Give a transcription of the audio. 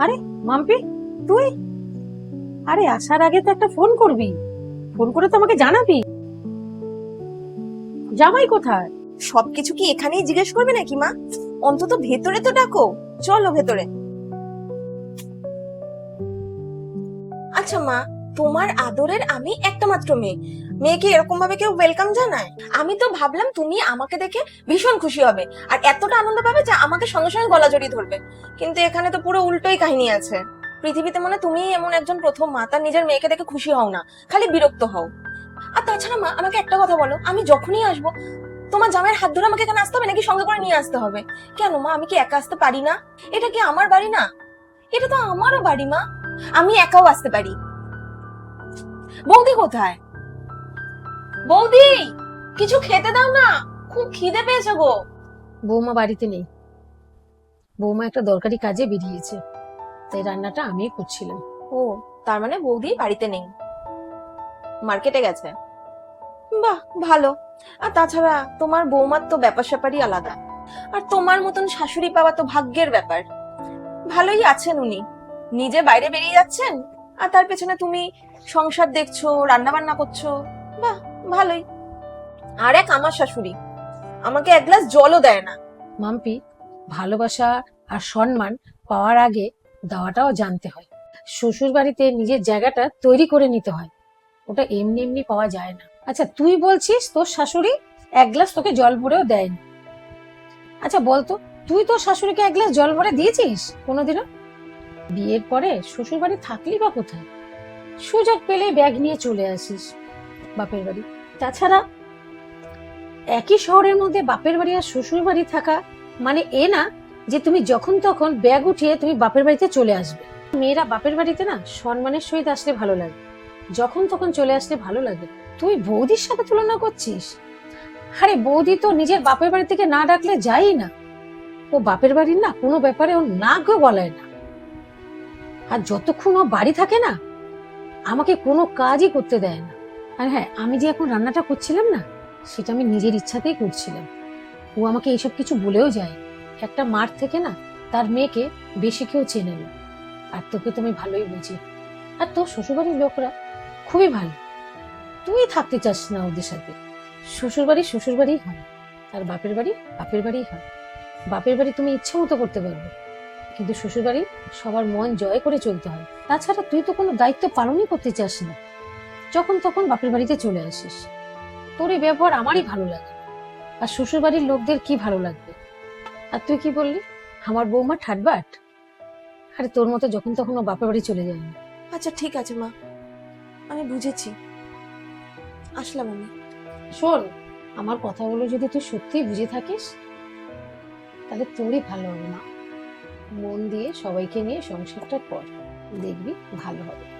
আরে, মাম্পি, তুই? আরে, আসার আগে তো একটা ফোন করবি। ফোন করে তো আমাকে জানাবি। জামাই কোথায়? সবকিছু কি এখানেই জিজ্ঞেস করবে নাকি, মা? অন্তত ভেতরে তো ডাকো। চলো ভেতরে। আচ্ছা মা, তোমার আদরের আমি একটা মাত্র মেয়ে। মেয়েকে এরকম ভাবে কেউ ওয়েলকাম জানায়? আমি তো ভাবলাম তুমি আমাকে দেখে ভীষণ খুশি হবে আর এতটা আনন্দ পাবে যে আমাকে সঙ্গে সঙ্গে গলা জড়িয়ে ধরবে। কিন্তু এখানে তো পুরো উল্টোই কাহিনী আছে। পৃথিবীতে মনে তুমি এমন একজন প্রথম মা, তার নিজের মেয়েকে দেখে খুশি হও না, খালি বিরক্ত হও। আর তাছাড়া মা, আমাকে একটা কথা বলো, আমি যখনই আসব, তোমার জামাইয়ের হাত ধরে আমাকে এখানে আসতে হবে নাকি সঙ্গে করে নিয়ে আসতে হবে? কেন মা, আমি কি একা আসতে পারি না? এটা কি আমার বাড়ি না? এটা তো আমারও বাড়ি মা। আমি একাও আসতে পারি। বৌদি কোথায়? বৌদি কিছু খেতে দাও না। খুব খিদে পেয়েছে গো। বৌমা বাড়িতে নেই। বৌমা একটা দরকারি কাজে বেরিয়েছে। তাই রান্নাটা আমি করছিলাম। ও তার মানে বৌদি বাড়িতে নেই। মার্কেটে গেছে। বাহ ভালো। আর তাছাড়া তোমার বৌমার তো ব্যাপার স্যাপারই আলাদা। আর তোমার মতন শাশুড়ি পাওয়া তো ভাগ্যের ব্যাপার। ভালোই আছেন উনি। নিজে বাইরে বেরিয়ে যাচ্ছেন আর তার পেছনে তুমি সংসার দেখছ রান্না বান্না করছ। ভালোই। আর এক আমার শাশুড়ি, আমাকে এক গ্লাস জলও দেয় না। মাম্পি, ভালোবাসা আর সম্মান পাওয়ার আগে দেওয়াটাও জানতে হয়। শ্বশুর বাড়িতে নিজের জায়গাটা তৈরি করে নিতে হয়। ওটা এমনি এমনি পাওয়া যায় না। আচ্ছা তুই বলছিস তোর শাশুড়ি এক গ্লাস তোকে জল ভরেও দেয়নি। আচ্ছা বলতো, তুই তোর শাশুড়িকে এক গ্লাস জল ভরে দিয়েছিস কোনোদিনও? বিয়ের পরে শ্বশুর বাড়ি থাকলি বা কোথায়? সুযোগ পেলে ব্যাগ নিয়ে চলে আসিস। বাপের বাড়ি। তাছাড়া, একই শহরের মধ্যে বাপের বাড়ি আর শ্বশুর বাড়ি থাকা মানে এ না যে তুমি যখন তখন ব্যাগ উঠিয়ে তুমি বাপের বাড়িতে চলে আসবে। মেয়েরা বাপের বাড়িতে না সম্মানের সহিত আসলে ভালো লাগে। যখন তখন চলে আসলে ভালো লাগে। তুই বৌদির সাথে তুলনা করছিস? আরে বৌদি তো নিজের বাপের বাড়ি থেকে না ডাকলে যাই না। ও বাপের বাড়ির না কোনো ব্যাপারে ও না কেউ বলায় না। আর যতক্ষণ ও বাড়ি থাকে না, আমাকে কোনো কাজই করতে দেয় না। আর হ্যাঁ আমি যে এখন রান্নাটা করছিলাম না, সেটা আমি নিজের ইচ্ছাতেই করছিলাম। ও আমাকে এইসব কিছু বলেও যায়। একটা মার থেকে না, তার মেয়েকে বেশি কেউ চেনে না। আর তোকে তুমি ভালোই বুঝি। আর তোর শ্বশুরবাড়ির লোকরা খুবই ভালো। তুই থাকতে চাস না ওদের সাথে। শ্বশুরবাড়ি শ্বশুরবাড়িই হয়, আর বাপের বাড়ি বাপের বাড়িই হয়। বাপের বাড়ি তুমি ইচ্ছে মতো করতে পারবে। কিন্তু শ্বশুরবাড়ি সবার মন জয় করে চলতে হয়। তাছাড়া তুই তো কোনো দায়িত্ব পালনই করতে চাস না। যখন তখন বাপের বাড়িতে চলে আসিস। তোর এই ব্যবহার আমারই ভালো লাগে। আর শ্বশুর বাড়ির লোকদের কি ভালো লাগবে? আর তুই কি বললি? আমার বৌমা ঠাটবাট? আরে তোর মতো যখন তখন ও বাপের বাড়ি চলে যায় আচ্ছা ঠিক আছে মা। আমি বুঝেছি। আসলাম আমি। শোন আমার কথাগুলো যদি তুই সত্যিই বুঝে থাকিস তাহলে তোরই ভালো হবে মা। মন দিয়ে সবাইকে নিয়ে সংসারটা কর। দেখবি ভালো হবে।